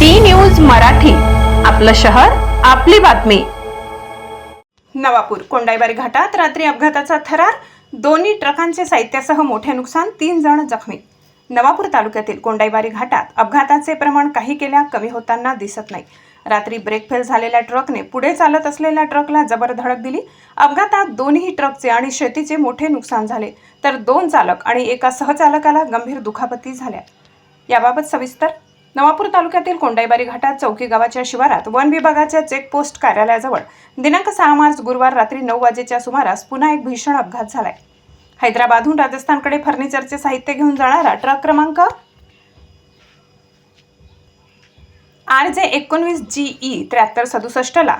D news Marathi आपलं शहर आपली बातमी. नवापूर कोंडाईबारी घाटात रात्री अपघाताचा थरार दोन्ही ट्रकांचे साहित्यासह मोठे नुकसान तीन जण जखमी. नवापूर तालुक्यातील कोंडाईबारी घाटात अपघाताचे प्रमाण काही केल्या कमी होताना दिसत नाही. रात्री ब्रेक फेल झालेल्या ट्रकने पुढे चालत असलेल्या ट्रकला जबर धडक दिली. अपघातात दोन्ही ट्रकचे आणि शेतीचे मोठे नुकसान झाले तर दोन चालक आणि एका सहचालकाला गंभीर दुखापती झाल्या. याबाबत सविस्तर नवापूर तालुक्यातील कोंडाईबारी घाटात चौकी गावाच्या शिवारात वन विभागाच्या चेकपोस्ट कार्यालयाजवळ दिनांक सहा मार्च गुरुवार रात्री नऊ वाजेच्या सुमारास पुन्हा एक भीषण अपघात झालाय. हैदराबादहून राजस्थानकडे फर्निचरचे साहित्य घेऊन जाणारा ट्रक क्रमांक आर जे एकोणवीस जी ई त्र्याहत्तर सदुसष्टला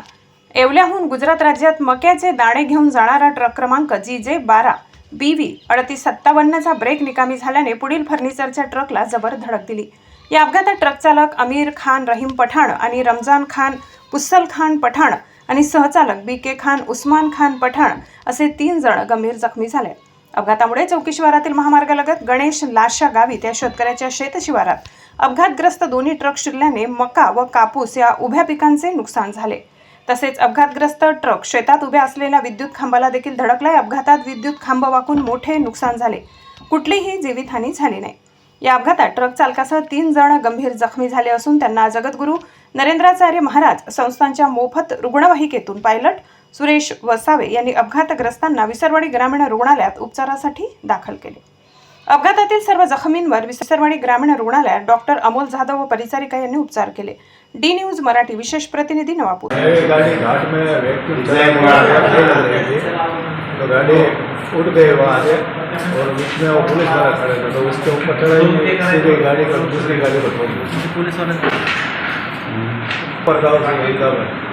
येवल्याहून गुजरात राज्यात मक्याचे दाणे घेऊन जाणारा ट्रक क्रमांक जी जे बारा बी व्ही अडतीस सत्तावन्नचा ब्रेक निकामी झाल्याने पुढील फर्निचरच्या ट्रकला जबर धडक दिली. या अपघातात ट्रक चालक अमीर खान रहीम पठाण आणि रमजान खान पुस्सल खान पठाण आणि सहचालक बी के खान उस्मान खान पठाण असे तीन जण गंभीर जखमी झाले. अपघातामुळे चौकी शिवारातील महामार्गालगत गणेश लाशा गावी त्या शेतकऱ्याच्या शेत शिवारात अपघातग्रस्त दोन्ही ट्रक शिरल्याने मका व कापूस या उभ्या पिकांचे नुकसान झाले. तसेच अपघातग्रस्त ट्रक शेतात उभ्या असलेल्या विद्युत खांबाला देखील धडकला अपघातात विद्युत खांब वाकून मोठे नुकसान झाले. कुठलीही जीवितहानी झाली नाही. या अपघातात ट्रक चालकासह तीन जण गंभीर जखमी झाले असून त्यांना जगद्गुरू नरेंद्राचार्य महाराज संस्थांच्या मोफत रुग्णवाहिकेतून पायलट सुरेश वसावे यांनी अपघातग्रस्तांना विसरवाडी ग्रामीण रुग्णालयात उपचारासाठी दाखल केले. अपघातातील सर्व जखमींवर विसरवाडी ग्रामीण रुग्णालयात डॉक्टर अमोल जाधव व परिचारिका यांनी उपचार केले. डी न्यूज मराठी विशेष प्रतिनिधी नवापूर. तो गाड़ी उठ गई वहाँ से और उसमें वो पुलिस वाला खड़े थे तो उसके ऊपर चढ़ाई सीधे गाड़ी पर दूसरी गाड़ी पर दी पुलिस वाले ऊपर गाँव से गाँव